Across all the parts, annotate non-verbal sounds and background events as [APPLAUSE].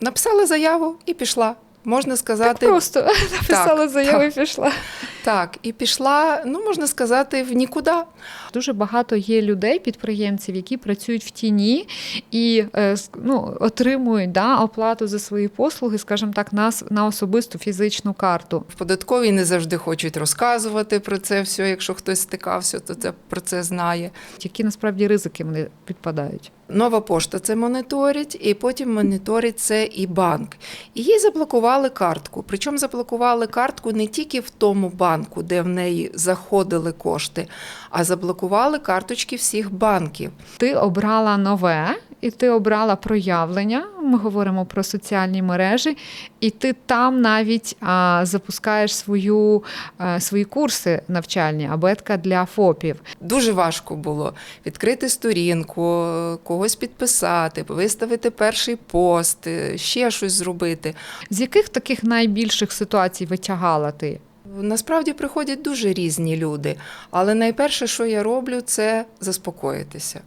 Написала заяву і пішла. Можна сказати, Просто написала Так, [LAUGHS] заяву і пішла. так, і пішла, ну можна сказати, в нікуди. Дуже багато є людей, підприємців, які працюють в тіні і е, ну, отримують да, оплату за свої послуги, скажімо так, на, на особисту фізичну карту. В податковій не завжди хочуть розказувати про це все. Якщо хтось стикався, то це про це знає. Які насправді ризики вони підпадають. Нова пошта це моніторить, і потім моніторить це і банк. І їй заблокували картку. Причому заблокували картку не тільки в тому банку, де в неї заходили кошти, а заблокували карточки всіх банків. Ти обрала нове, і ти обрала проявлення. Ми говоримо про соціальні мережі, і ти там навіть а, запускаєш свою, а, свої курси навчальні, абетка для ФОПів. Дуже важко було відкрити сторінку, когось підписати, виставити перший пост, е, ще щось зробити. З яких таких найбільших ситуацій витягала ти? Насправді приходять дуже різні люди, але найперше, що я роблю, це заспокоїтися.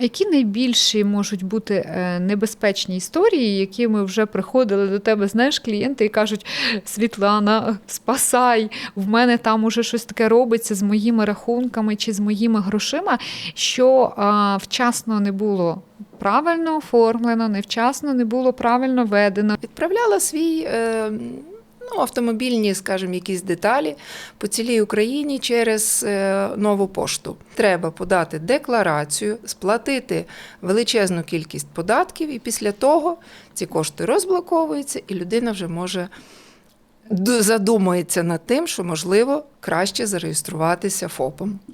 А які найбільші можуть бути е, небезпечні історії, які ми вже приходили до тебе, знаєш, клієнти і кажуть: Світлана, спасай, в мене там уже щось таке робиться з моїми рахунками чи з моїми грошима, що а, вчасно не було правильно оформлено, невчасно не було правильно ведено. Відправляла свій. Е, Ну, автомобільні, скажімо, якісь деталі по цілій Україні через е, нову пошту. Треба подати декларацію, сплатити величезну кількість податків, і після того ці кошти розблоковуються, і людина вже може задумається над тим, що можливо краще зареєструватися ФОПом.